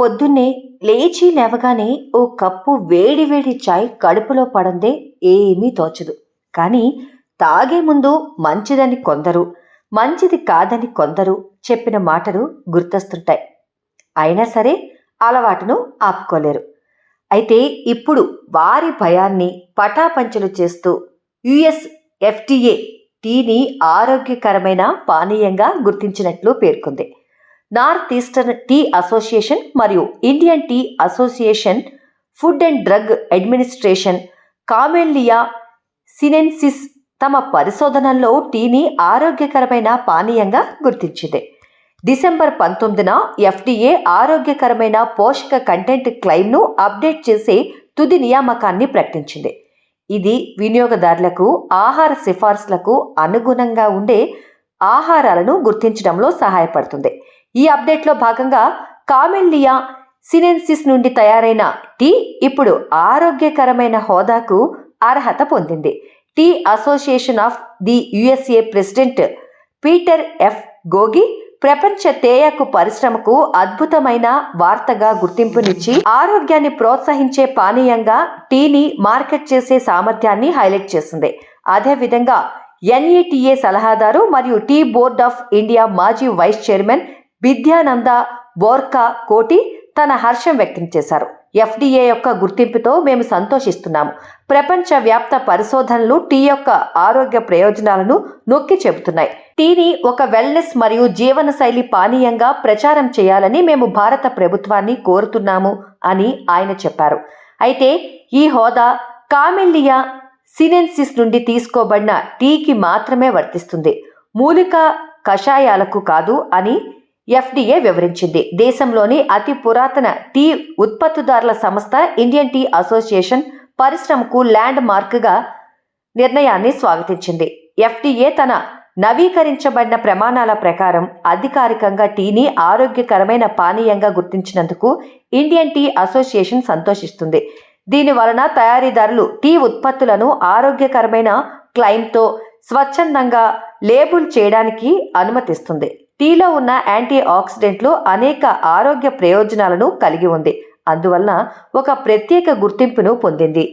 పొద్దున్నే లేచి లేవగానే ఓ కప్పు వేడి వేడి చాయ్ కడుపులో పడందే ఏమీ తోచదు. కానీ తాగే ముందు మంచిదని కొందరు మంచిది కాదని కొందరు చెప్పిన మాటలు గుర్తొస్తుంటాయి. అయినా సరే అలవాటును ఆపుకోలేరు. అయితే ఇప్పుడు వారి భయాన్ని పటాపంచలు చేస్తూ యుఎస్ ఎఫ్టీఏ టీని ఆరోగ్యకరమైన పానీయంగా గుర్తించినట్లు పేర్కొంది. నార్త్ ఈస్టర్న్ టీ అసోసియేషన్ మరియు Indian tea association food and drug administration Camellia sinensis తమ పరిశోధనల్లో టీని ఆరోగ్యకరమైన పానీయంగా గుర్తించింది. డిసెంబర్ పంతొమ్మిదిన ఎఫ్డీఏ ఆరోగ్యకరమైన పోషక కంటెంట్ క్లెయిమ్ను అప్డేట్ చేసే తుది నియామకాన్ని ప్రకటించింది. ఇది వినియోగదారులకు ఆహార సిఫార్సులకు అనుగుణంగా ఉండే ఆహారాలను గుర్తించడంలో సహాయపడుతుంది. ఈ అప్డేట్లో భాగంగా కామెల్లియా సినెన్సిస్ నుండి తయారైన టీ ఇప్పుడు ఆరోగ్యకరమైన హోదాకు అర్హత పొందింది. Tea association of the USA president Peter F Goggi ప్రపంచ తేయాకు పరిశ్రమకు అద్భుతమైన వార్తగా గుర్తింపునిచ్చి ఆరోగ్యాన్ని ప్రోత్సహించే పానీయంగా టీని మార్కెట్ చేసే సామర్థ్యాన్ని హైలైట్ చేసింది. అదేవిధంగా ఎన్ఈటిఏ సలహాదారు మరియు టీ బోర్డ్ ఆఫ్ ఇండియా మాజీ వైస్ చైర్మన్ విద్యానంద బోర్కా కోటి తన హర్షం వ్యక్తం చేశారు. ఎఫ్డీఏ యొక్క గుర్తింపుతో మేము సంతోషిస్తున్నాము. ప్రపంచవ్యాప్త పరిశోధనలు టీ యొక్క ఆరోగ్య ప్రయోజనాలను నొక్కి చెబుతున్నాయి. టీని ఒక వెల్నెస్ మరియు జీవనశైలి పానీయంగా ప్రచారం చేయాలని మేము భారత ప్రభుత్వాన్ని కోరుతున్నాము అని ఆయన చెప్పారు. అయితే ఈ హోదా కామెల్లియా సినెన్సిస్ నుండి తీసుకోబడిన టీకి మాత్రమే వర్తిస్తుంది. మూలిక కషాయాలకు కాదు అని ఎఫ్డీఏ వివరించింది. దేశంలోని అతి పురాతన టీ ఉత్పత్తిదారుల సంస్థ ఇండియన్ టీ అసోసియేషన్ పరిశ్రమకు ల్యాండ్ మార్క్గా నిర్ణయాన్ని స్వాగతించింది. ఎఫ్డీఏ తన నవీకరించబడిన ప్రమాణాల ప్రకారం అధికారికంగా టీని ఆరోగ్యకరమైన పానీయంగా గుర్తించినందుకు ఇండియన్ టీ అసోసియేషన్ సంతోషిస్తుంది. దీని వలన తయారీదారులు టీ ఉత్పత్తులను ఆరోగ్యకరమైన క్లైమ్తో స్వచ్ఛందంగా లేబుల్ చేయడానికి అనుమతిస్తుంది. టీలో ఉన్న యాంటీ ఆక్సిడెంట్లు అనేక ఆరోగ్య ప్రయోజనాలను కలిగి ఉంది. అందువలన ఒక ప్రత్యేక గుర్తింపును పొందింది.